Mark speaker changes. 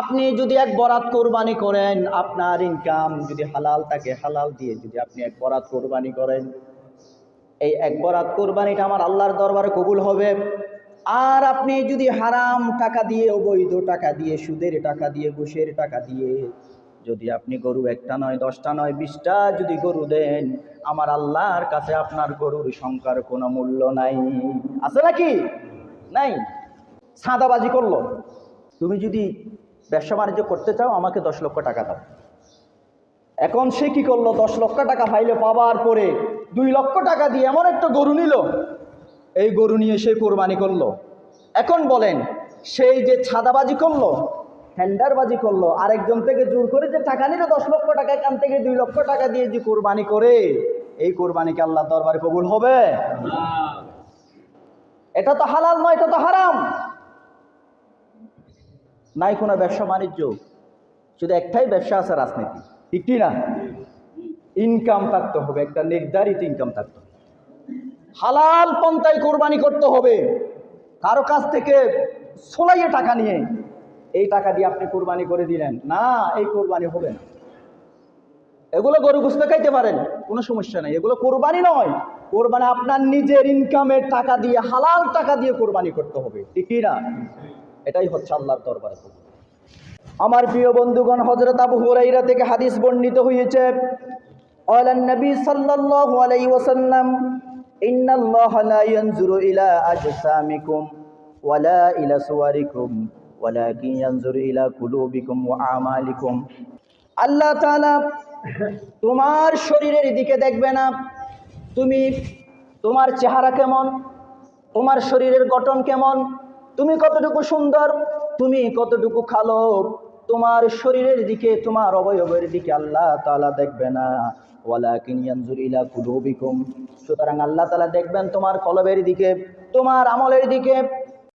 Speaker 1: আপনি যদি এক বরাত কোরবানি করেন, আপনার ইনকাম যদি হালাল থাকে, হালাল দিয়ে যদি আপনি এক বরাত কোরবানি করেন। এই এক বরাত কোরবানিটা আমার আল্লাহর দরবারে কবুল হবে। আর আপনি যদি হারাম টাকা দিয়ে, অবৈধ টাকা দিয়ে, সুদের টাকা দিয়ে, ঘুষের টাকা দিয়ে যদি আপনি গরু একটা নয়, দশটা নয়, বিশটা যদি গরু দেন, আমার আল্লাহর কাছে আপনার গরুর সংখ্যার কোনো মূল্য নাই। আছে নাকি? নাই। সাদাবাজি করল। তুমি যদি ব্যবসা বাণিজ্য করতে চাও আমাকে দশ লক্ষ টাকা দাও। এখন সে কি করল? দশ লক্ষ টাকা ফাইলে পাবার পরে দুই লক্ষ টাকা দিয়ে এমন একটা গরু নিল। এই গরু নিয়ে সে কোরবানি করল। এখন বলেন সেই যে ছাদাবাজি করল হ্যান্ডারবাজি করল আরেকজন থেকে জোর করে যে টাকা নিল দশ লক্ষ টাকা এখান থেকে দুই লক্ষ টাকা দিয়ে যে কোরবানি করে এই কোরবানিকে আল্লাহ দরবারে কবুল হবে? এটা তো হালাল নয় এটা তো হারাম। নাই কোনো ব্যবসা বাণিজ্য, শুধু একটাই ব্যবসা আছে রাজনীতি। ঠিক কি না? ইনকাম থাকতে হবে, একটা নির্ধারিত ইনকাম থাকতে হবে। হালাল পন্থায় কোরবানি করতে হবে। কারও কাছ থেকে সোলাইয়ে টাকা নিয়ে এই টাকা দিয়ে আপনি কোরবানি করে দিলেন। না, এই কোরবানি হবে না। এগুলো গরু গুস্ত খাইতে পারেন, কোনো সমস্যা নেই। এগুলো কোরবানি নয়। কোরবানি আপনার নিজের ইনকামের টাকা দিয়ে, হালাল টাকা দিয়ে কোরবানি করতে হবে। ঠিকই না? এটাই হচ্ছে আল্লাহর দরবারে আমার প্রিয় বন্ধুগণ হজরত আবু হুরাইরা থেকে হাদিস বর্ণিত হয়েছে অলান নবী সাল্লাল্লাহু আলাইহি ওয়াসাল্লাম, ইন্নাল্লাহা লা ইয়ানজুরু ইলা আজসামিকুম ওয়ালা ইলা সুওয়ারিকুম, ওয়ালাকিন ইয়ানজুরু ইলা কুলুবিকুম ওয়া আমালিকুম। আল্লাহ তাআলা তোমার শরীরের দিকে দেখবে না। তুমি তোমার চেহারা কেমন? তোমার শরীরের গঠন কেমন? তুমি কতটুকু সুন্দর, তুমি কতটুকু খালো, তোমার শরীরের দিকে, তোমার অবয়বের দিকে আল্লাহ তালা দেখবে না। সুতরাং আল্লাহ তালা দেখবেন তোমার কলবের দিকে, তোমার আমলের দিকে